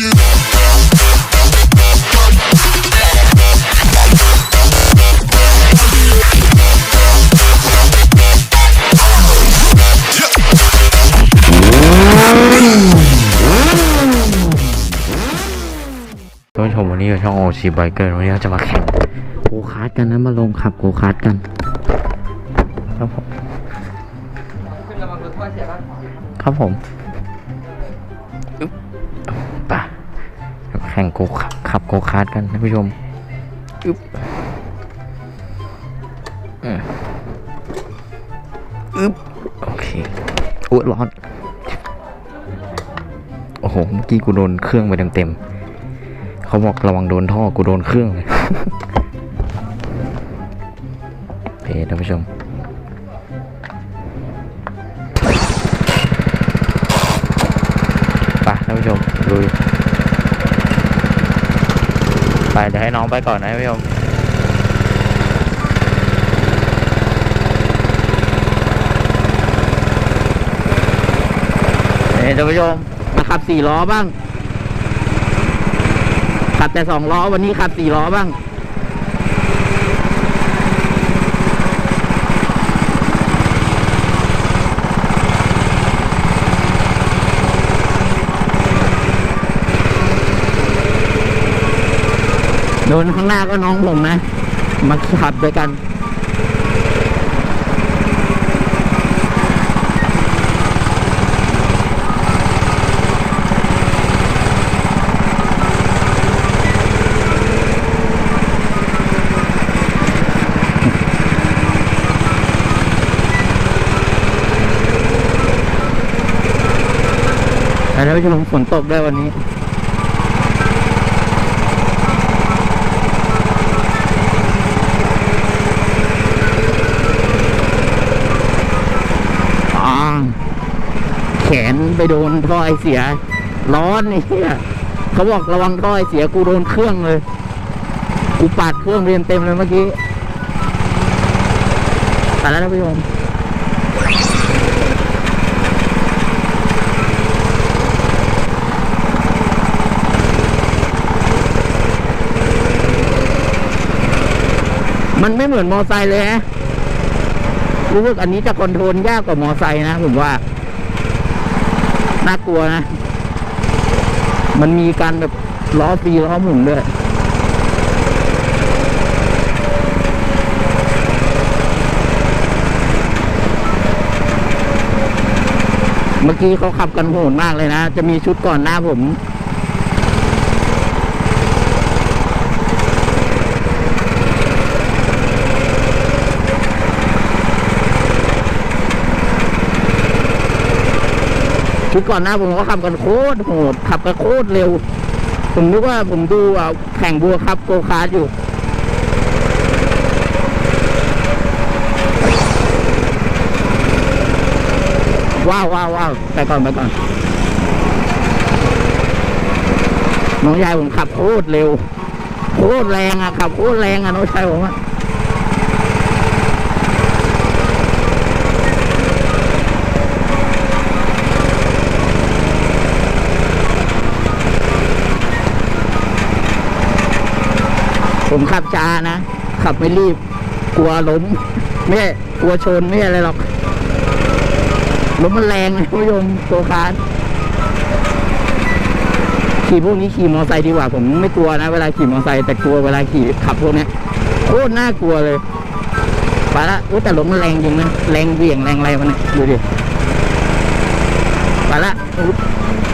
ท่านผู้ชมวันนี้อยู่ช่องโอชีไบเกอร์วันนี้เราจะมาแข่งโกคาร์ดกันนะมาลงขับโกคาร์ดกันครับผม ครับผม แข่งโกคาขับโกคาร์ดกันท่านผู้ชมอึ๊บอึ๊บโอเคอุ้ยร้อน โอ้โห เมื่อกี้กูโดนเครื่องไปเต็มๆเขาบอกระวังโดนท่อ กูโดนเครื่องเลยโอเคท่านผู้ชมไปท่านผู้ชมลุย ไปเดี๋ยวให้น้องไปก่อนนะท่านผู้ชมเฮ้ยท่านผู้ชมมาขับสี่ล้อบ้าง ขับแต่สองล้อวันนี้ขับสี่ล้อบ้าง โดนข้างหน้าก็น้องผมนะ มาขับด้วยกันแต่ท่านผู้ชมฝนตกด้วยวันนี้ อ่าแขนไปโดน ท่อไอเสีย ร้อนไอ้เหี้ยเขาบอกระวังท่อไอเสียกูโดนเครื่องเลย กูปาดเครื่องเรียนเต็มเลยเมื่อกี้แต่แล้วท่านผู้ชมมันไม่เหมือนมอไซค์เลยฮะรู้สึกอันนี้จะคอนโทรลยากกว่ามอไซค์นะผมว่า น่ากลัวนะ มันมีการแบบล้อฟรีล้อหมุนด้วยเมื่อกี้เขาขับกันโหดมากเลยนะ จะมีชุดก่อนหน้าผม ชุดก่อนหน้าผมก็ขับกันโคตรโหดขับกันโคตรเร็ว ผมนึกว่าผมดูอะแข่งบัวครับโกคาร์ดอยู่ว้าวว้าวว้าวไปก่อนไปก่อนน้องชายผมขับโคตรเร็วโคตรแรงอะขับโคตรแรงอะน้องชายผมอะ ผมขับช้านะ ขับไม่รีบ กลัวล้มไม่ใช่กลัวชนไม่ใช่อะไรหรอกล้มมันแรงเลยคุณผู้ชมโกคาร์ดขี่พวกนี้ขี่มอเตอร์ไซค์ดีกว่าผมไม่กลัวนะ เวลาขี่มอเตอร์ไซค์แต่กลัวเวลาขี่ขับพวกนี้โคตรน่ากลัวเลยไปละอุ๊ยแต่ล้มมันแรงจริงนะแรงเหวี่ยงแรงอะไรมันยดูดิไปละ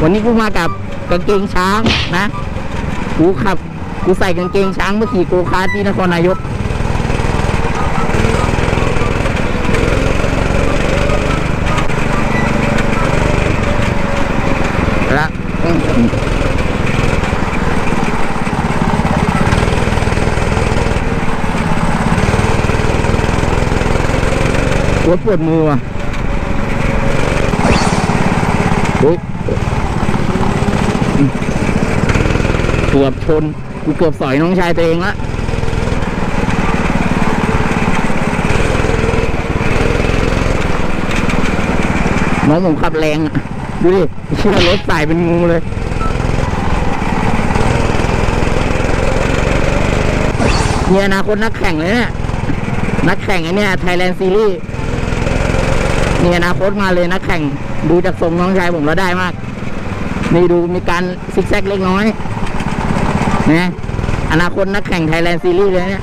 วันนี้กูมากับกางเกงช้างนะกูขับ กูใส่กางเกงช้างเมื่อขี่โกคาร์ทที่นครนายกละปวดปวดมือว่ะโอ๊ยเกือชน กูเกือบสอยน้องชายตัวเองละน้องผมขับแรงอะ ดูดิเชื่อรถสายเป็นงูเลย เนี่ยนะคนนักแข่งเลยเนะี่ยนักแข่งไอเนี่ยไทยแลนด์ซีรีส์เนี่ยนะโค้มาเลยนักแข่ง ดูจากทรงน้องชายผมแล้วได้มาก นี่ดูมีการซิกแซกเล็กน้อย นะอนาคตนักแข่งไทยแลนด์ซีรีส์เลยเนี่ย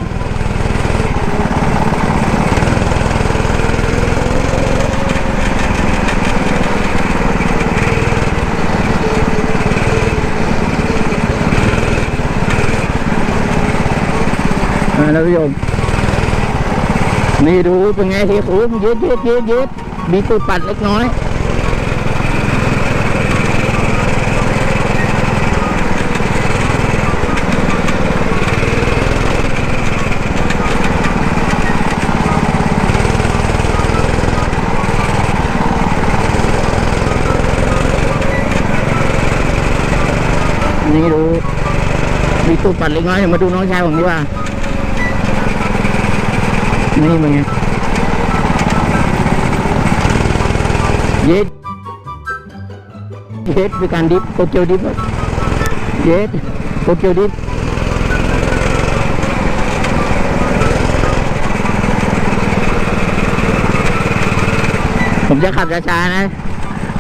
อ่าท่านผู้ชมนี่ดูเป็นไงทีคุ้มยืดยืดยืดยืดมีตูดปัดเล็กน้อย นี่ดู มีตูดปัดเล็กน้อยมาดูน้องชายผมดีกว่า นี่มึงไงเย็ดเย็ดเป็นการดิฟโตเกียวดิฟเย็ดโตเกียวดิฟผมจะขับช้าๆนะ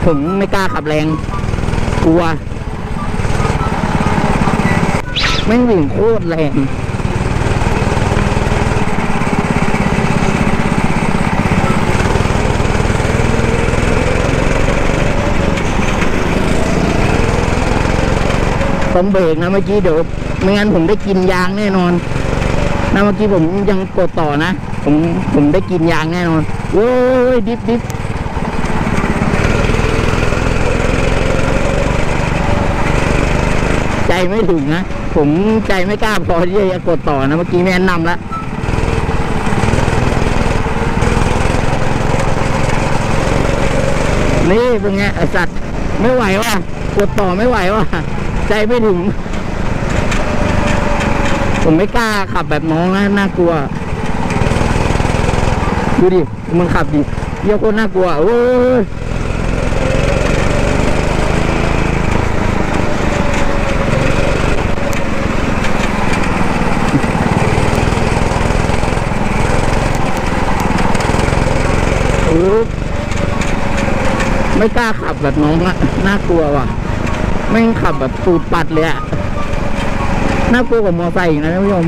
ผมไม่กล้าขับแรง กลัว แม่งวิ่งโคตรแรงผมเบรกนะเมื่อกี้เดี๋ยวไม่งั้นผมได้กินยางแน่นอนนะเมื่อกี้ผมยังกดต่อนะ ผมผมได้กินยางแน่นอนโอ้ยดิฟดิฟใจ ไม่ถึงนะ ผมใจไม่กล้าพอที่จะกดต่อนะ เมื่อกี้แม่นำแล้วนี่เป็นไงสัตว์ไม่ไหวว่ะกดต่อไม่ไหวว่ะใจไม่ถึง ผมไม่กล้าขับแบบน้องนะน่ากลัว ดูดิ มันขับดิเยี่ยโคตรน่ากลัว โอ้ยโอ้ย ไม่กล้าขับแบบน้องอะน่ากลัวว่ะไม่ขับแบบสูดปัดเลยอะน่ากลัวกว่ามอไซค์อีกนะท่านผู้ชม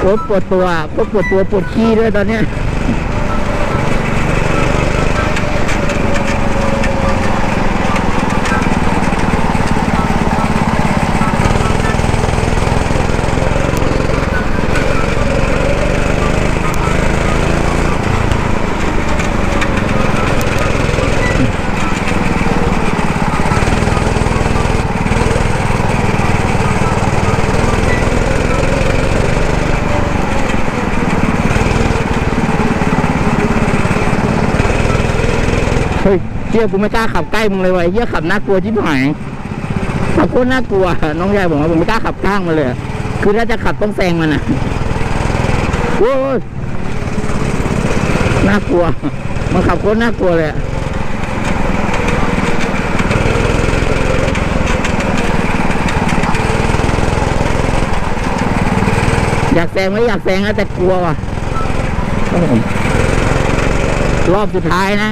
โอ้ปวดตัวก็ปวดตัวปวดขี้ด้วยตอนเนี้ย ชี่ยกูไม่กล้าขับใกล้มึงเลยวะไอ้เหี้ยขับน่ากลัวชิบหายขับโคตรน่ากลัว น้องชายผมว่าผมไม่กล้าขับข้างมาเลย คือถ้าจะขับต้องแซงมันอะโอ้ยน่ากลัว มันขับโคตรน่ากลัวเลยอยากแซงไม่อยากแซงนะแต่กลัวว่ะรอบสุดท้ายนะ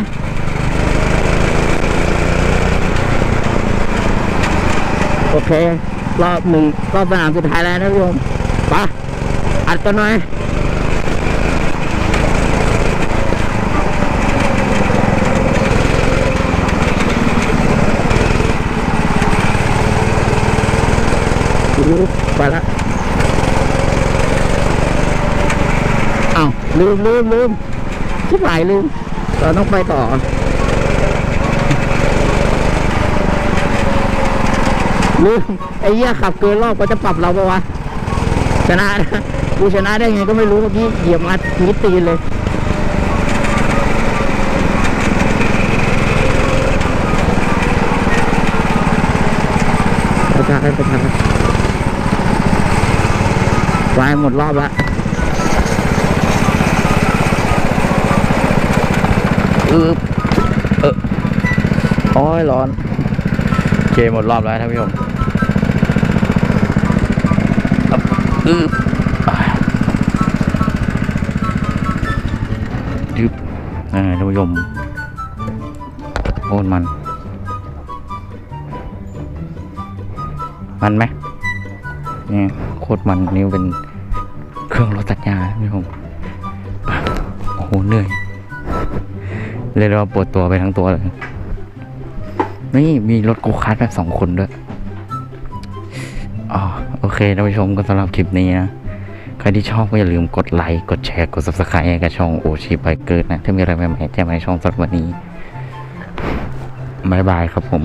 โอเค รอบหนึ่งรอบสนามสุดท้ายแล้วนะท่ผู้ชมไปะอัดกันหน่อยไปละอ้าวลืมลืมลืมชิบหายลืมเราต้องไปต่อ ลืมไอ้เหี้ยขับเกินรอบก็จะปรับเราปะวะชนะนะกูชนะได้ไงก็ไม่รู้เมื่อกี้เหยียบมานิดตีนเลยช้าค่อยไปพักวายหมดรอบละอืบเออโอ้ยร้อน โอเคหมดรอบแล้วท่านผู้ชม อับอืบอ่าดึบอ่าท่านผู้ชมโอนมัน มันไหมนี่โคตรมันนี่เป็นเครื่องรถตัดหญ้าพี่ผมโอ้โหเหนื่อยเรียกได้ว่าปวดตัวไปทั้งตัวเลยนี่มีรถโกคาร์ทแบบสองคนด้วย เคท่านผู้ชมก็สำหรับคลิปนี้นะใครที่ชอบก็อย่าลืมกดไลค์ กดแชร์ กด subscribe ให้กับช่องโอชิไบเกิร์นะ ถ้ามีอะไรใหม่ๆแจ้งมาในช่องสำหรับวันนี้บายบายครับผม